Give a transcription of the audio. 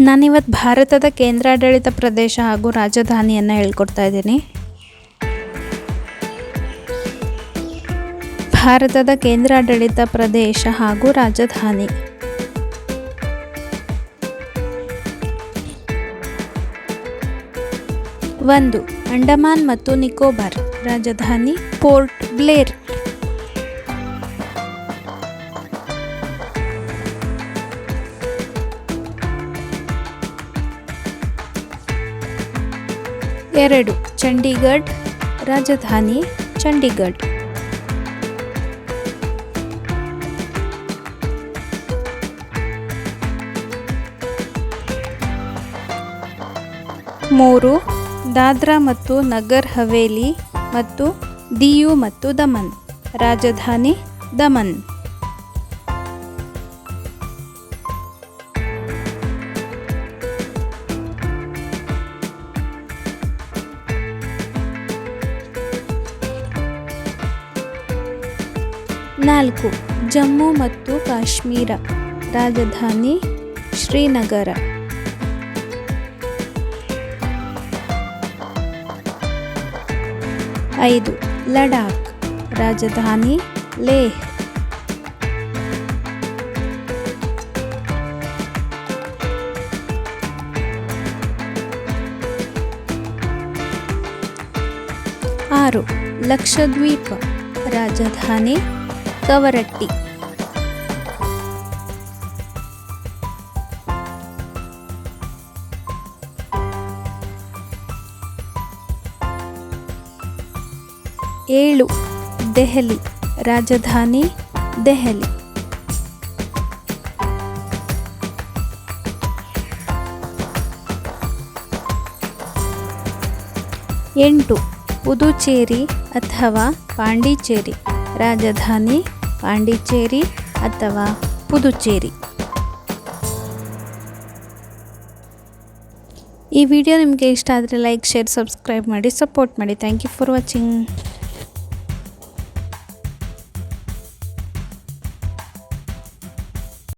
ನಾನಿವತ್ತು ಭಾರತದ ಕೇಂದ್ರಾಡಳಿತ ಪ್ರದೇಶ ಹಾಗೂ ರಾಜಧಾನಿಯನ್ನು ಹೇಳ್ಕೊಡ್ತಾ ಇದ್ದೀನಿ. ಭಾರತದ ಕೇಂದ್ರಾಡಳಿತ ಪ್ರದೇಶ ಹಾಗೂ ರಾಜಧಾನಿ. ಒಂದು ಅಂಡಮಾನ್ ಮತ್ತು ನಿಕೋಬಾರ್ ರಾಜಧಾನಿ ಪೋರ್ಟ್ ಬ್ಲೇರ್. ಎರಡು ಚಂಡೀಗಢ್ ರಾಜಧಾನಿ ಚಂಡೀಗಢ್ ಮೂರು, ದಾದ್ರಾ ಮತ್ತು ನಗರ್ ಹವೇಲಿ ಮತ್ತು ದಿಯು ಮತ್ತು ದಮನ್, ರಾಜಧಾನಿ ದಮನ್. ನಾಲ್ಕು ಜಮ್ಮು ಮತ್ತು ಕಾಶ್ಮೀರ ರಾಜಧಾನಿ ಶ್ರೀನಗರ ಐದು ಲಡಾಖ್ ರಾಜಧಾನಿ ಲೇಹ್ ಆರು ಲಕ್ಷದ್ವೀಪ ರಾಜಧಾನಿ ಕವರಟ್ಟಿ. ಏಳು ದೆಹಲಿ ರಾಜಧಾನಿ ದೆಹಲಿ. ಎಂಟು ಪುದುಚೇರಿ ಅಥವಾ ಪಾಂಡಿಚೇರಿ ರಾಜಧಾನಿ ಪಾಂಡಿಚೇರಿ ಅಥವಾ ಪುದುಚೇರಿ. ಈ ವಿಡಿಯೋ ನಿಮಗೆ ಇಷ್ಟ ಆದರೆ ಲೈಕ್, ಶೇರ್, ಸಬ್ಸ್ಕ್ರೈಬ್ ಮಾಡಿ, ಸಪೋರ್ಟ್ ಮಾಡಿ. Thank you for watching